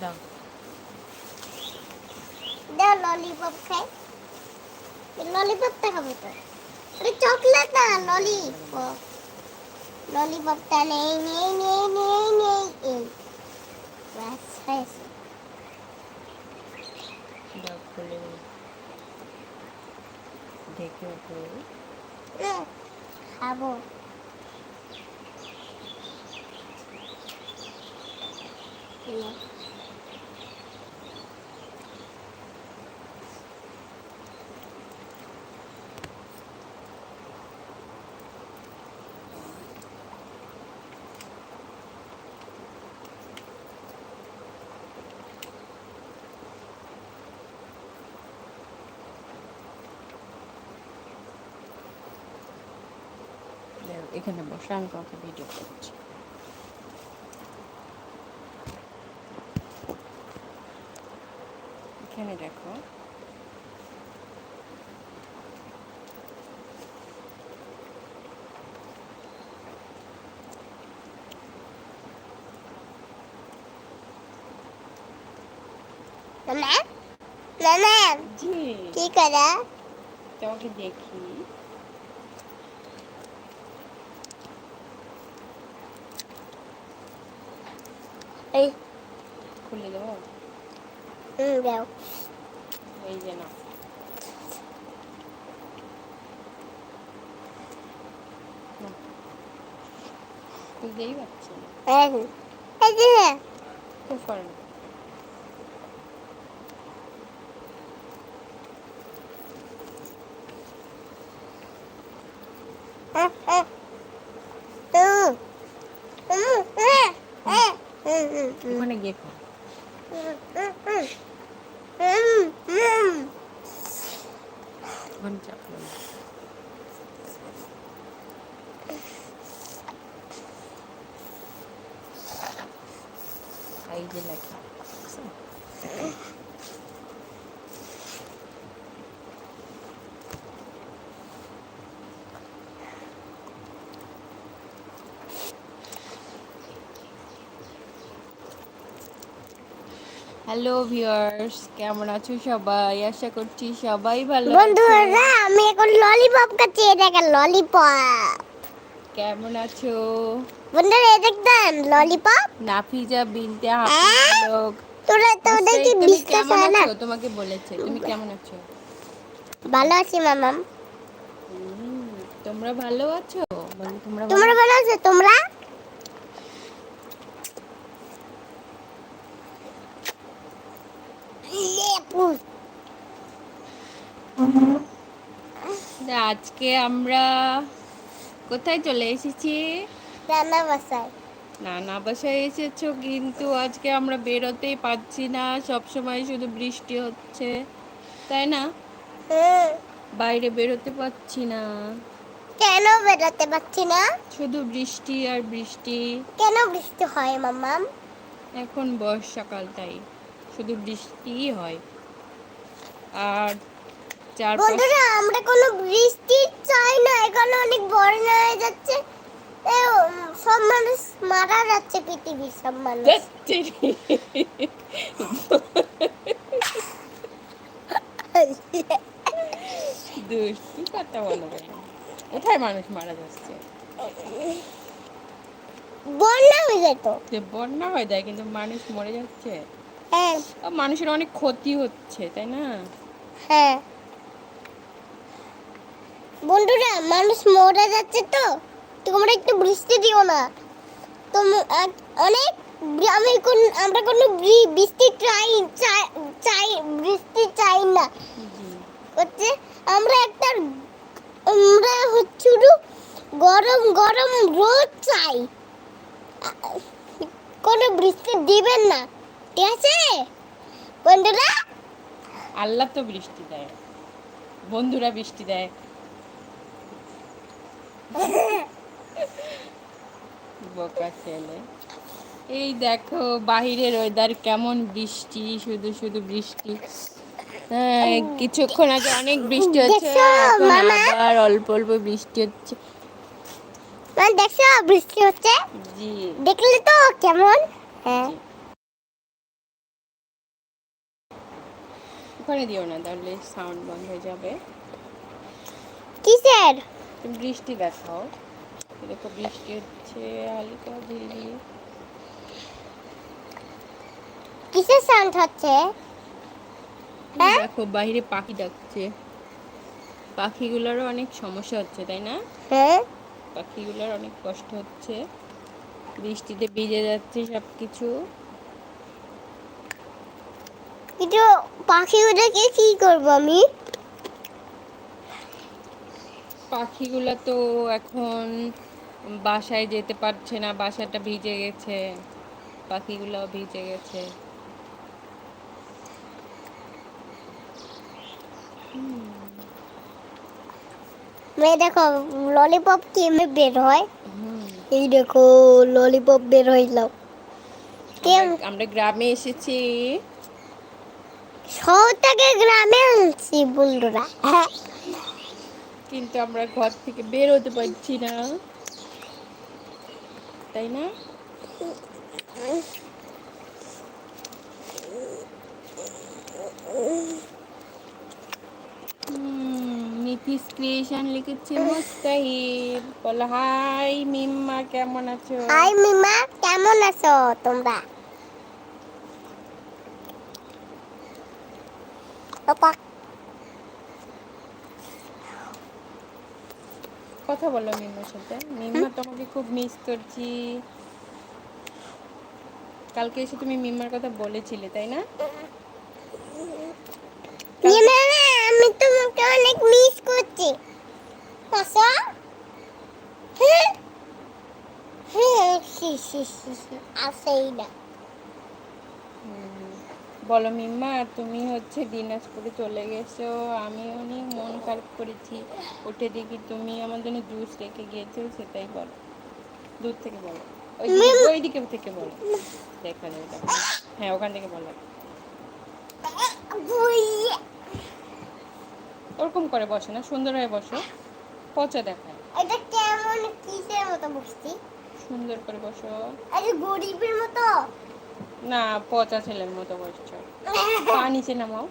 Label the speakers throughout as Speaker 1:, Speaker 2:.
Speaker 1: দাও।
Speaker 2: দাও ললিপপ খাই। ললিপপটা খাব তো। আরে চকলেট না ললিপপ ললিপপটা নেই নেই নেই নেই নেই এই। ব্যাস হয়েছে
Speaker 1: দাও খুলে দেখে ওঠো
Speaker 2: খাব। নে।
Speaker 1: দাও, এখানে বসে আমি তোমাকে ভিডিও করছি। এখানে দেখো।
Speaker 2: মামা
Speaker 1: জি।
Speaker 2: কি করা?
Speaker 1: তোমাকে দেখি
Speaker 2: এই
Speaker 1: খুলে দেবো
Speaker 2: হুম দাও
Speaker 1: এই যে না। খুলতেই পারছি না খুব করে না
Speaker 2: হ্যাঁ হ্যাঁ হুম হুম হ্যাঁ হ্যাঁ হুম হুম হুম
Speaker 1: ওখানে গিয়ে খাও ওখানে চাপ না এই যে হ্যালো ভিউয়ার্স কেমন আছো সবাই? আশা করছি সবাই ভালো
Speaker 2: বন্ধুরা আমি এখন ললিপপ খাচ্ছি এটা একটা ললিপপ
Speaker 1: কেমন আছো?
Speaker 2: বন্ধুরা এটা দেখতেন ললিপপ
Speaker 1: নাফিজা বিনতে? হাফিজ
Speaker 2: তোরা তোদের কি
Speaker 1: তুমি
Speaker 2: বিশ্বাস হয় না?
Speaker 1: তোমাকে বলেছে তুমি কেমন আছো?
Speaker 2: ভালো আছি মামাম।
Speaker 1: তোমরা ভালো আছো? তোমরা ভালো
Speaker 2: আছো? তোমরা লেবু।
Speaker 1: না, আজকে আমরা কোথায় চলে এসেছি?
Speaker 2: রান্না বাসায়।
Speaker 1: নানা বাসায় এসেছ কিন্তু আজকে আমরা বেরোতেই পাচ্ছি না। সব সময় শুধু বৃষ্টি হচ্ছে তাই না? বাইরে বেরোতে পাচ্ছি না।
Speaker 2: কেন বেরোতে পারছি না?
Speaker 1: শুধু বৃষ্টি আর বৃষ্টি।
Speaker 2: কেন বৃষ্টি হয় মামাম
Speaker 1: এখন বর্ষাকাল তাই। শুধু বৃষ্টিই হয়। আর
Speaker 2: বন্ধুরা আমরা কোনো বৃষ্টি চাই না এখানে অনেক বন্যা হয়ে যাচ্ছে। সব মানুষ মারা যাচ্ছে পৃথিবীর সব মানুষ।
Speaker 1: দুষ্টি কথা বলো? কোথায় মানুষ মারা যাচ্ছে?
Speaker 2: বন্যা হয়ে যেত
Speaker 1: যে বন্যা হয়ে যায় কিন্তু মানুষ মরে যাচ্ছে?
Speaker 2: হ্যাঁ।
Speaker 1: মানুষের অনেক ক্ষতি হচ্ছে তাই না?
Speaker 2: হ্যাঁ। বন্ধুরা, মানুষ যাচ্ছে তো। তোমরা একটু বৃষ্টি দিও না। তো অনেক আমি কোন আমরা বৃষ্টি চাই চাই বৃষ্টি চাই না। হচ্ছে আমরা একটা আমরা হচ্ছে গরম গরম রোদ চাই। কোনো বৃষ্টি দিবেন না। ঠিক আছে? বন্ধুরা
Speaker 1: আল্লাহ তো বৃষ্টি দেয়। বন্ধুরা বৃষ্টি দেয়। বোকা ছেলে। এই দেখো বাহিরের ওয়েদার কেমন বৃষ্টি শুধু শুধু বৃষ্টি। হ্যাঁ কিছুক্ষণ আগে অনেক বৃষ্টি হচ্ছে? আবার অল্প অল্প বৃষ্টি হচ্ছে।
Speaker 2: দেখছ বৃষ্টি হচ্ছে?
Speaker 1: জি।
Speaker 2: দেখলে তো কেমন? হ্যাঁ।
Speaker 1: ওখানে দিও না তাহলে সাউন্ড বন্ধ হয়ে যাবে।
Speaker 2: কিসের?
Speaker 1: তুমি বৃষ্টি দেখাও। দেখো বৃষ্টি হচ্ছে হালকা ঝিরিঝিরি
Speaker 2: কিসের সাউন্ড হচ্ছে? হ্যাঁ?
Speaker 1: দেখো বাইরে পাখি ডাকছে। পাখিগুলোরও অনেক সমস্যা হচ্ছে তাই না?
Speaker 2: হ্যাঁ?
Speaker 1: পাখিগুলোর অনেক কষ্ট হচ্ছে। বৃষ্টিতে ভিজে যাচ্ছে সব কিছু
Speaker 2: কিন্তু পাখিগুলোকে কি করব আমি?
Speaker 1: পাখিগুলো তো এখন বাসায় যেতে পারছে না বাসাটা ভিজে গেছে। পাখিগুলো ভিজে গেছে।
Speaker 2: মেয়ে দেখো ললিপপ কেমনে বের হয়। এই দেখো ললিপপ বের হইল। কেম
Speaker 1: আমরা- আমরা গ্রামে এসেছি।
Speaker 2: শহর থেকে গ্রামে আনছি বন্ধুরা
Speaker 1: কিন্তু আমরা ঘর থেকে বের হতে পারছি না। তাই না? ক্রিয়েশন লিখেছে মুস্তাহিদ। বলো হাই মিম্মা কেমন আছো?
Speaker 2: হাই মিমা কেমন আছো তোমরা? পাপা
Speaker 1: কথা বলো মিম্মার সাথে মিম্মা তোমাকে খুব মিস করছি কালকে এসে তুমি মিম্মার কথা বলেছিলে তাই না
Speaker 2: আমি তোমাকে অনেক মিস করছি হ্যাঁ হ্যাঁ আসেই না।
Speaker 1: বলো মিম্মা তুমি হচ্ছে দিনাজপুরে চলে গেছো আমি অনেক মন খারাপ করেছি। উঠে দেখি তুমি আমার জন্য জুস রেখে গিয়েছো সেটাই বলো। দূর থেকে বলো। ওই দিকে ওই দিকে থেকে বলো। দেখা যাবে। হ্যাঁ ওখান থেকে বলো। ওরকম করে বসো না সুন্দর হয়ে বসো। পচা দেখায়।
Speaker 2: এটা কেমন কিসের মতো বসছি?
Speaker 1: সুন্দর করে বসো।
Speaker 2: আরে গরিবের মতো।
Speaker 1: না, পচা ছেলের মতো বসছো। পা নিচে নামাও।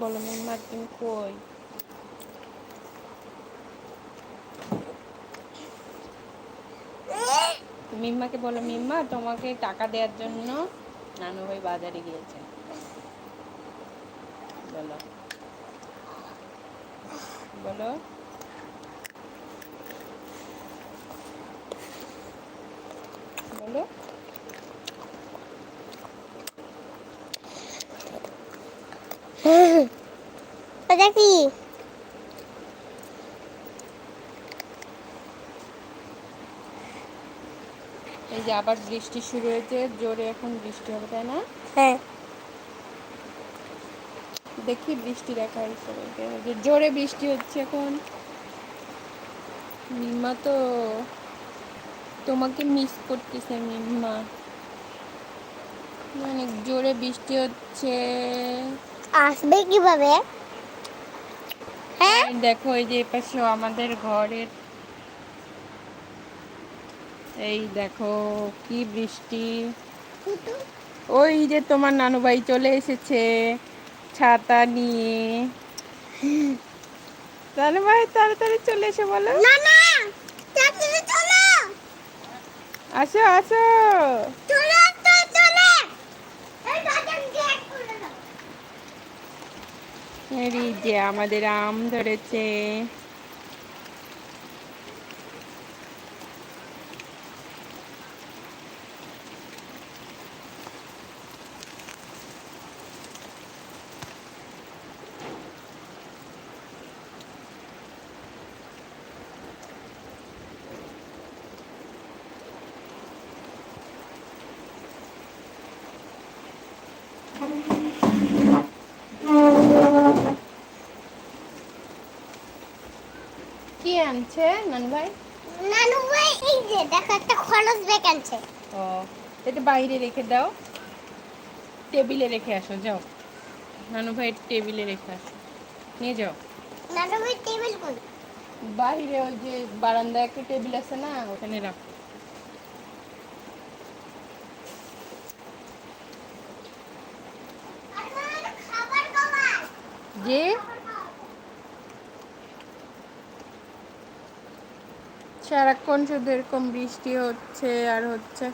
Speaker 1: বলো মিম্মা তুমি কই? মিম্মাকে বলো, মিম্মা, তোমাকে টাকা দেওয়ার জন্য নানু ভাই বাজারে গিয়েছে। বলো। বলো। বলো।
Speaker 2: কি?
Speaker 1: যে আবার বৃষ্টি শুরু হয়েছে জোরে এখন বৃষ্টি হবে তাই না?
Speaker 2: হ্যাঁ।
Speaker 1: দেখি বৃষ্টি দেখা সবাইকে জোরে বৃষ্টি হচ্ছে এখন। মিম্মা তো তোমাকে মিস করতেছে মিম্মা। অনেক জোরে বৃষ্টি হচ্ছে।
Speaker 2: আসবে কীভাবে? হ্যাঁ?
Speaker 1: দেখো এই যে এপাশে আমাদের ঘরের এই দেখো কি বৃষ্টি। ওই যে তোমার নানু ভাই চলে এসেছে ছাতা নিয়ে। নানু ভাই তাড়াতাড়ি চলে এসে বলো।
Speaker 2: না না তাড়াতাড়ি চলো।
Speaker 1: আসো আসো।
Speaker 2: চলো চলো। এই গেট খুলে দাও।
Speaker 1: এই যে আমাদের আম ধরেছে। কি আনছে নানু ভাই
Speaker 2: নানু ভাই এই যে দেখো একটা খরচ ব্যাগ আনছে।
Speaker 1: ও এটা বাইরে রেখে দাও। টেবিলে রেখে আসো যাও। নানু ভাই টেবিলে রেখে আসো। নিয়ে যাও।
Speaker 2: নাটকের টেবিল কই
Speaker 1: বাইরে ওই যে বারান্দায় একটা টেবিল আছে না ওখানে রাখ। যে সারাক্ষণ শুধু এরকম বৃষ্টি হচ্ছে আর হচ্ছে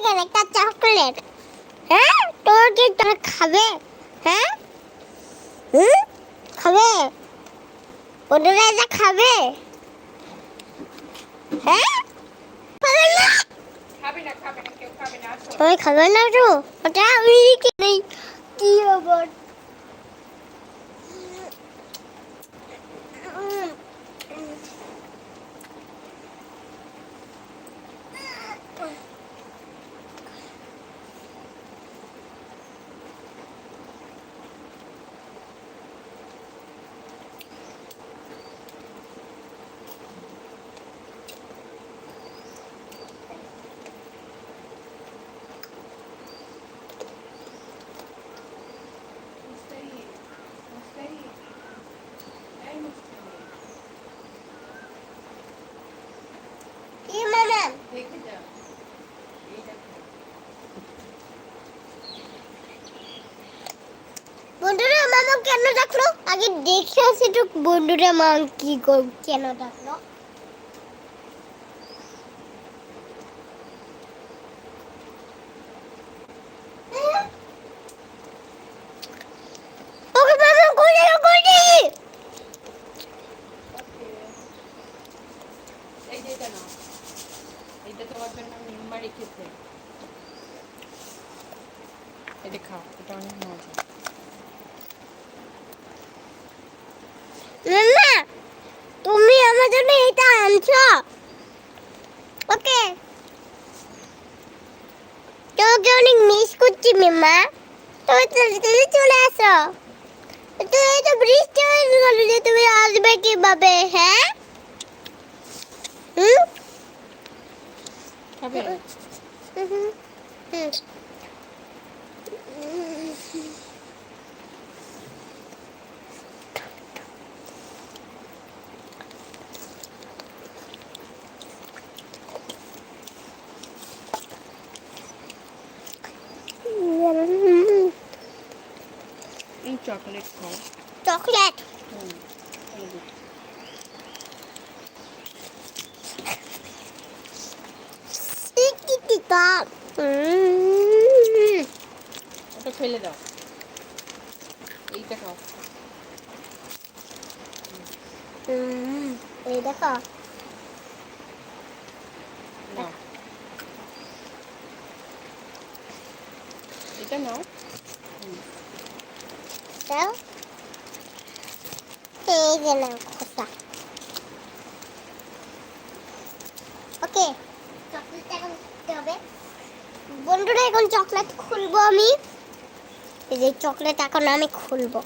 Speaker 2: এই একটা চকলেট। হ্যাঁ? তোর কি তোর খাবে? হ্যাঁ? হুম? খাবে? বন্ধুরা এটা খাবে? হ্যাঁ? খাবে না?
Speaker 1: খাবে না খাবে না কেউ খাবে না
Speaker 2: তুমি খাবে না তো? ওটা আমি কি নেই? কি আবার
Speaker 1: মুস্তাহিদ মুস্তাহিদ এই মুস্তাহিদ
Speaker 2: কি মামা
Speaker 1: দেখে যাও এই দেখো
Speaker 2: বন্ধুরা মামা কেন ডাকলো? আগে দেখে আসি তো বন্ধুরা মা কি কেন ডাকলো ওকে মামা কোলে কোলে
Speaker 1: এই যে এটা নাও এইটা তোমার জন্য নিম্মা রেখেছে এটা খাও এটা অনেক মজা
Speaker 2: মামা তুমি আমার জন্য এটা আনছো? ওকে। তোমাকে অনেক মিস করছি মামা তুমি তাড়াতাড়ি চলে আসো। তো এই তো বৃষ্টি হয়ে গেল যে তুমি আসবে কীভাবে হ্যাঁ? হুম?
Speaker 1: খাবে?
Speaker 2: হুম হুম।
Speaker 1: চকলেট খাও।
Speaker 2: চকলেট।
Speaker 1: ওটা ফেলে দাও। এইটা খাও।
Speaker 2: এই দেখো।
Speaker 1: এটা নাও।
Speaker 2: দাও। এই যে না খোসা। ওকে বন্ধুরা, এখন চকলেট খুলবো আমি। এই যে চকলেট এখন আমি খুলবো।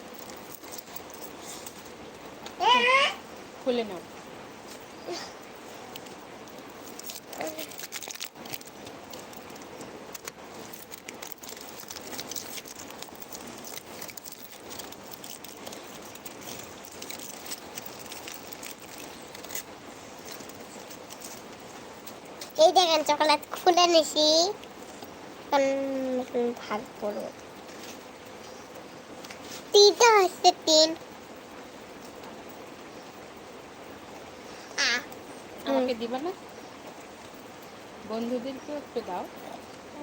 Speaker 1: খুলে নাও।
Speaker 2: এই দেখেন চকলেট খুলে নিছি। এখন ভাগ করব। তিনটা হচ্ছে তিন।
Speaker 1: আমাকে দিবা না? বন্ধুদেরকেও একটু দাও।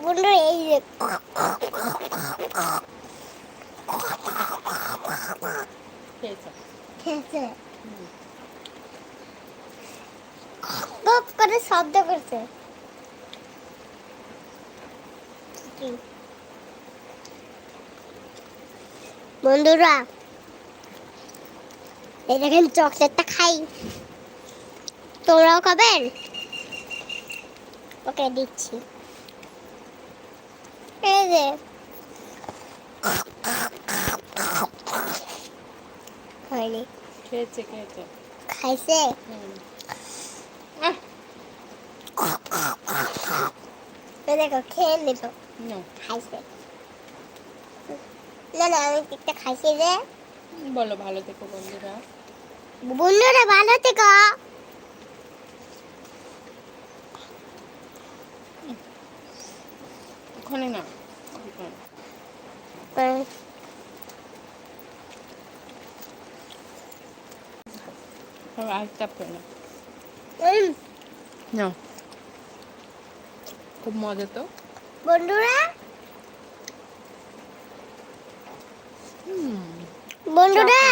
Speaker 2: বন্ধু এই যে
Speaker 1: খেয়েছো।
Speaker 2: খেয়েছে। গপ করে শব্দ করছে। বন্ধুরা এই দেখেন চকলেটটা খাই। তোরাও খাবেন? ওকে দিচ্ছি। এই যে। হয়নি। খাইছে? দেখো খেয়ে নিল
Speaker 1: না
Speaker 2: খাইছে না না আমি একটা খাইছি
Speaker 1: বলো ভালো থেকো বন্ধুরা
Speaker 2: বন্ধুরা ভালো থেকো
Speaker 1: ওখানে না না
Speaker 2: উম,
Speaker 1: না খুব মজা তো।
Speaker 2: বন্ধুরা? বন্ধুরা?